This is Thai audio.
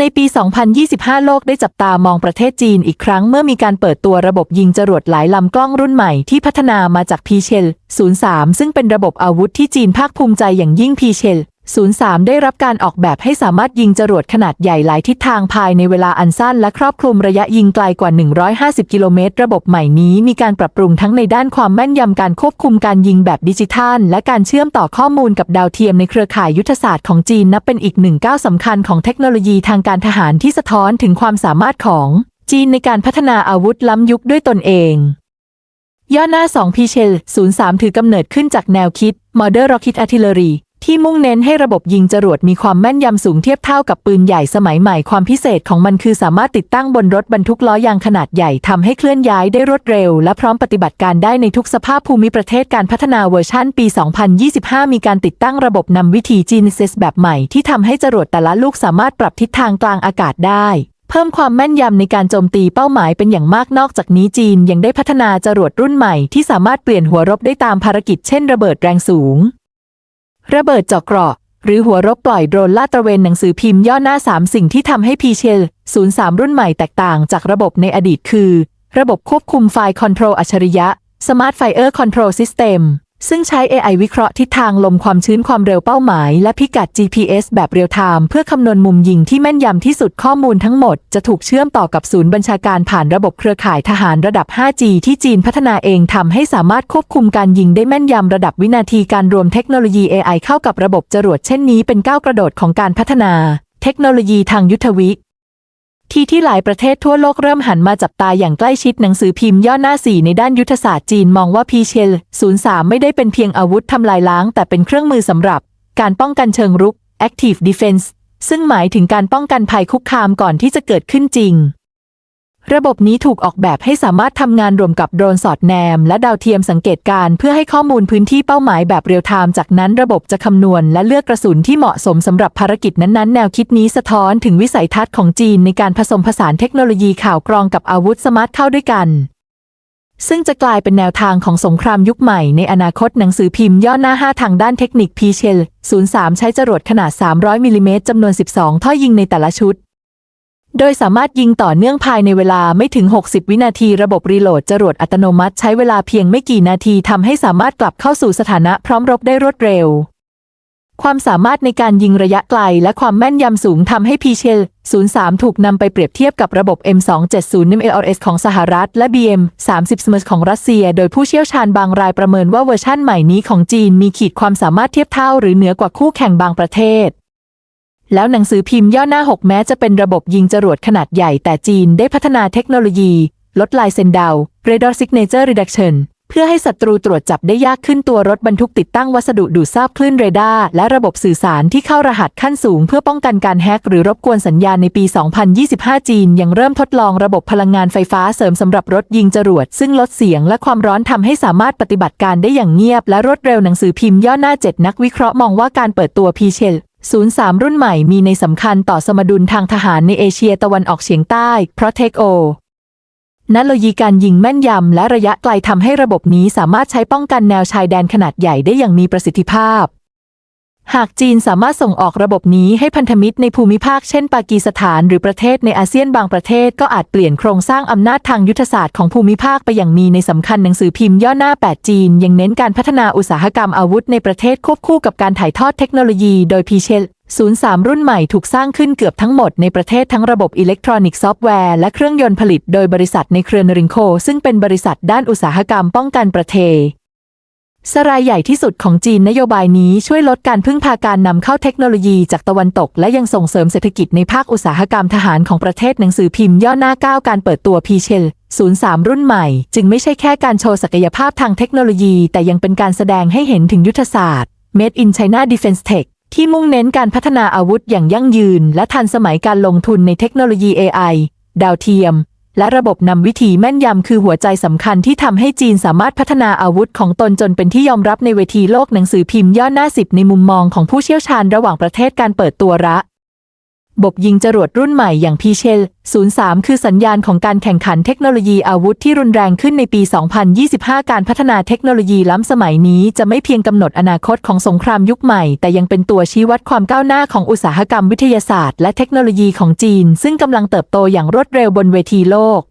ในปี 2025 โลกได้จับตามองประเทศจีนอีกครั้งเมื่อมีการเปิดตัวระบบยิงจรวดหลายลำกล้องรุ่นใหม่ที่พัฒนามาจากพีเชล 03 ซึ่งเป็นระบบอาวุธที่จีนภาคภูมิใจอย่างยิ่งพีเชล 03 ได้รับการออกแบบให้สามารถยิงจรวดขนาดใหญ่หลายทิศทางภายในเวลาอันสั้นและครอบคลุมระยะยิงไกลกว่า 150 กิโลเมตร ระบบใหม่นี้มีการปรับปรุงทั้งในด้านความแม่นยำการควบคุมการยิงแบบดิจิทัล และการเชื่อมต่อข้อมูลกับดาวเทียมในเครือข่ายยุทธศาสตร์ของจีนนับเป็นอีกหนึ่งก้าวสำคัญของเทคโนโลยีทางการทหารที่สะท้อนถึงความสามารถของจีนในการพัฒนาอาวุธล้ำยุคด้วยตนเองย่อหน้า2 p เชล 03 ถือกำเนิดขึ้นจากแนวคิด Modern Rocket Artillery ที่มุ่งเน้นให้ระบบยิงจรวดมีความแม่นยำสูงเทียบเท่ากับปืนใหญ่สมัยใหม่ความพิเศษของมันคือสามารถติดตั้งบนรถบรรทุกล้อยางขนาดใหญ่ทำให้เคลื่อนย้ายได้รวดเร็ว และพร้อมปฏิบัติการได้ในทุกสภาพภูมิประเทศการพัฒนาเวอร์ชั่นปี 2025 มีการติดตั้งระบบนำวิธี Genesis แบบใหม่ที่ทำให้จรวดแต่ละลูกสามารถปรับทิศทางกลางอากาศได้เพิ่มความแม่นยำในการโจมตีเป้าหมายเป็นอย่างมากนอกจากนี้จีนยังได้พัฒนาจรวดรุ่นใหม่ที่สามารถเปลี่ยนหัวรบได้ตามภารกิจเช่นระเบิดแรงสูง ระเบิดเจาะเกราะ หรือหัวรบปล่อยโดรนลาดตระเวนหนังสือพิมพ์ย่อหน้า 3 สิ่งที่ทำให้พีเชล03 รุ่นใหม่แตกต่างจากระบบในอดีตคือ ระบบควบคุมไฟล์คอนโทรลอัจฉริยะ Smart Fire Control System ซึ่งใช้ AI วิเคราะห์ทิศทางลมความชื้นความเร็วเป้าหมาย และพิกัด GPS แบบเรียลไทม์เพื่อคำนวณมุมยิงที่แม่นยำที่สุดข้อมูลทั้งหมด จะถูกเชื่อมต่อกับศูนย์บัญชาการผ่านระบบเครือข่ายทหารระดับ 5G ที่จีนพัฒนาเองทำให้สามารถควบคุมการยิงได้แม่นยำระดับวินาทีการรวมเทคโนโลยี AI เข้ากับระบบจรวดเช่นนี้เป็นก้าวกระโดดของการพัฒนา เทคโนโลยีทางยุทธวิ ที่ที่หลายประเทศทั่วโลกเริ่มหันมาจับตาอย่างใกล้ชิดหนังสือพิมพ์ย่อหน้าสี่ในด้านยุทธศาสตร์จีนมองว่าพีเชล 03 ไม่ได้เป็นเพียงอาวุธทำลายล้าง แต่เป็นเครื่องมือสำหรับ การป้องกันเชิงรุก active defense ซึ่งหมายถึงการป้องกันภัยคุกคามก่อนที่จะเกิดขึ้นจริง ระบบนี้ถูกออกแบบให้สามารถทำงานรวมกับโดรนสอดแนม และดาวเทียมสังเกตการณ์เพื่อให้ข้อมูลพื้นที่เป้าหมายแบบเรียลไทม์จากนั้นระบบจะคำนวณและเลือกกระสุนที่เหมาะสมสำหรับภารกิจนั้นๆ แนวคิดนี้สะท้อนถึงวิสัยทัศน์ของจีนในการผสมผสานเทคโนโลยีข่าวกรองกับอาวุธสมาร์ทเข้าด้วยกัน ซึ่งจะกลายเป็นแนวทางของสงครามยุคใหม่ในอนาคตหนังสือพิมพ์ย่อหน้า 5 ทางด้านเทคนิคพีเชล03 ใช้จรวดขนาด 300มิลลิเมตรจำนวน 12 ท่อยิงในแต่ละชุด โดยสามารถยิงต่อเนื่องภายในเวลาไม่ถึง 60 วินาทีระบบรีโหลดจรวดอัตโนมัติใช้เวลาเพียงไม่กี่นาทีทำให้สามารถกลับเข้าสู่สถานะพร้อมรบได้รวดเร็ว ความสามารถในการยิงระยะไกลและความแม่นยำสูงทำให้พีเชล 03 ถูกนำไปเปรียบเทียบกับระบบ M270 NMLS ของสหรัฐ และ BM 30 Smers ของรัสเซีย โดยผู้เชี่ยวชาญบางรายประเมินว่าเวอร์ชั่นใหม่นี้ของจีนมีขีดความสามารถเทียบเท่าหรือเหนือกว่าคู่แข่งบางประเทศ แล้วหนังสือพิมพ์ย่อหน้า 6 แม้จะเป็นระบบยิงจรวดขนาดใหญ่แต่จีนได้พัฒนาเทคโนโลยี ลดลายเซ็นดาว Radar Signature Reduction เพื่อให้ศัตรูตรวจจับได้ยากขึ้นตัวรถบรรทุกติดตั้งวัสดุดูดทราบคลื่นเรดาร์และระบบสื่อสารที่เข้ารหัสขั้นสูงเพื่อป้องกันการแฮกหรือรบกวนสัญญาณในปี 2025 จีนยังเริ่มทดลองระบบพลังงานไฟฟ้าเสริมสำหรับรถยิงจรวด ซึ่งลดเสียงและความร้อนทำให้สามารถปฏิบัติการได้อย่างเงียบและรวดเร็วหนังสือพิมพ์ย่อหน้า 7 นักวิเคราะห์มองว่าการเปิดตัวพีเชล 03 รุ่นใหม่มีในสำคัญต่อสมดุลทางทหารในเอเชียตะวันออกเฉียงใต้ เพราะเทคโอนโลยีการยิงแม่นยำและระยะไกลทำให้ระบบนี้สามารถใช้ป้องกันแนวชายแดนขนาดใหญ่ได้อย่างมีประสิทธิภาพ หากจีนสามารถส่งออกระบบนี้ให้พันธมิตรในภูมิภาคเช่น ปากีสถานหรือประเทศในอาเซียนบางประเทศก็อาจเปลี่ยนโครงสร้างอำนาจทางยุทธศาสตร์ของภูมิภาคไปอย่างมีในสำคัญหนังสือพิมพ์ย่อหน้า 8 จีน ยังเน้นการพัฒนาอุตสาหกรรมอาวุธในประเทศควบคู่กับการถ่ายทอดเทคโนโลยีโดยพีเชล03 รุ่นใหม่ถูกสร้างขึ้นเกือบทั้งหมดในประเทศทั้งระบบอิเล็กทรอนิกส์ซอฟต์แวร์และเครื่องยนต์ผลิตโดยบริษัทในเครือนริงโค ซึ่งเป็นบริษัทด้านอุตสาหกรรมป้องกันประเทศ สรายใหญ่ที่สุดของจีนนโยบายนี้ช่วยลดการพึ่งพาการนำเข้าเทคโนโลยีจากตะวันตก และยังส่งเสริมเศรษฐกิจในภาคอุตสาหกรรมทหารของประเทศหนังสือพิมพ์ย่อหน้า9การเปิดตัวพีเชล03 รุ่นใหม่ จึงไม่ใช่แค่การโชว์ศักยภาพทางเทคโนโลยี แต่ยังเป็นการแสดงให้เห็นถึงยุทธศาสตร์ Made in China Defense Tech ที่มุ่งเน้นการพัฒนาอาวุธอย่างยั่งยืน และทันสมัยการลงทุนในเทคโนโลยี AI ดาวเทียม และระบบนำวิธีแม่นยำคือหัวใจสำคัญที่ทำให้จีนสามารถพัฒนาอาวุธของตนจนเป็นที่ยอมรับในเวทีโลกหนังสือพิมพ์ย่อหน้าสิบในมุมมองของผู้เชี่ยวชาญระหว่างประเทศการเปิดตัวระ บบยิงจรวดรุ่นใหม่อย่างพีเชล 03 คือสัญญาณของการแข่งขันเทคโนโลยีอาวุธที่รุนแรงขึ้นในปี 2025 การพัฒนาเทคโนโลยีล้ำสมัยนี้จะไม่เพียงกำหนดอนาคตของสงครามยุคใหม่ แต่ยังเป็นตัวชี้วัดความก้าวหน้าของอุตสาหกรรมวิทยาศาสตร์และเทคโนโลยีของจีน ซึ่งกำลังเติบโตอย่างรวดเร็วบนเวทีโลก